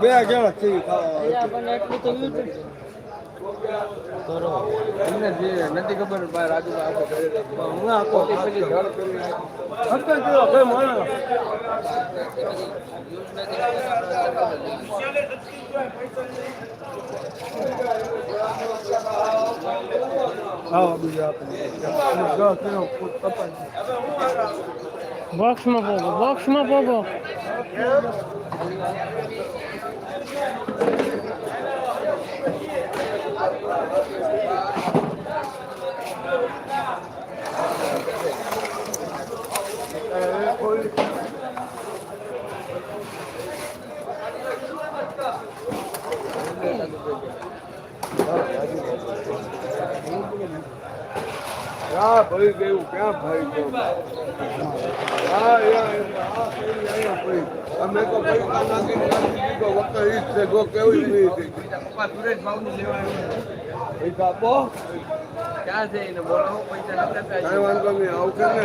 બે જણા થઈ તમને જે નથી ખબર ભાઈ રાજુ આખો હું આખો હા બીજા આપણે Bakma baba, bakma baba. હા ભરી ગયું ક્યાં ભરી ગયું હા અહીંયા ભાઈ અમે તો પૈસા નાખીને નાખી દીધો વખત ઈ જ છે જો કેવી નહીં પપ્પા સુરેશ ભાવનું લેવા પૈસા આપો. ક્યાં છે એને બોલો પૈસા કાંઈ વાંધો નહીં આવશે ને.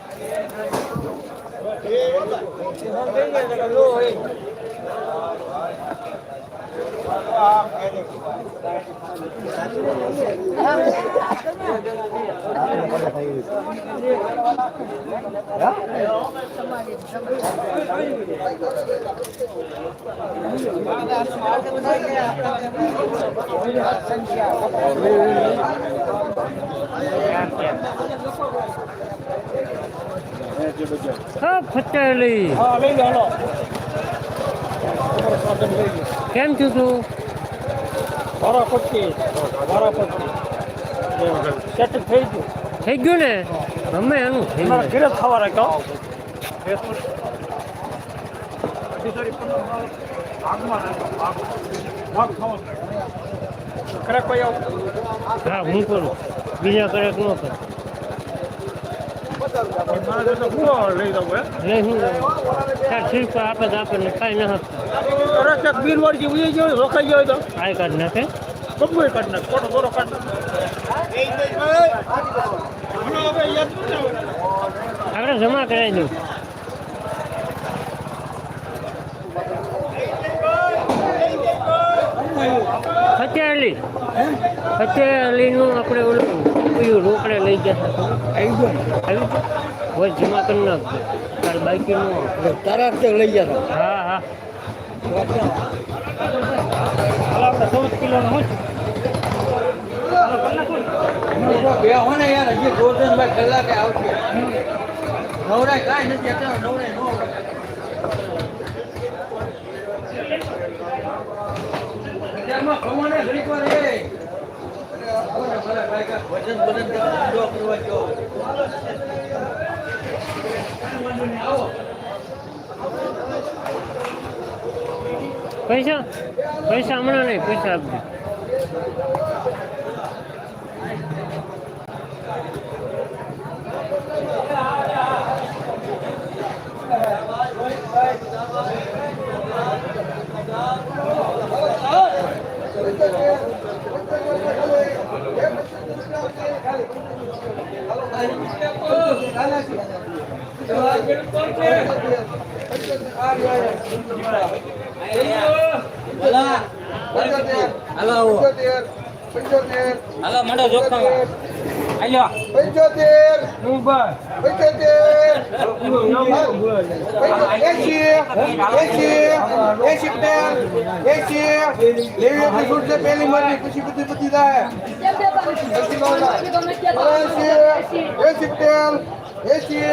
પાણી કેમ છું તું? થઈ ગયું. ને? ગમે એનું થઈ ગયું હા હું કરું. બીજા કરે ન કર આપે તો આપણને કાંઈ ન હતું બિલવાડી ઉઈ ગયો રોકાઈ ગયો તો આઈ કાર્ડ નાખે આપણે જમા કરાવી દઉં ફતેહલી ફતેહલીનું આપણે ઓલું પેલું રોકડે લઈ જતા આવી ગયો આવ્યું હોય જમા કરી નાખજો તાર બાઈકનું તારા તે લઈ જતો હા હા. આપણે ચૌદ કિલો નું બે હો ને યાર હજી ગોરધનભાઈ કલાકે આવશે. નવરાય કાંઈ નથી અત્યારે નવરાય નો ખમણે ઘડીક વાર એ વજન વજન જો કરવા જો પૈસા પૈસા હમણાં નહીં પૈસા આપજો હાલો મંડળ જોખમ. પંચોતેર પંચોતેર એસી એસી એસી પેર એસી લેવી આપણી છૂટ છે પહેલી મરજી પછી બધી બધી જાય એસી પેર એસી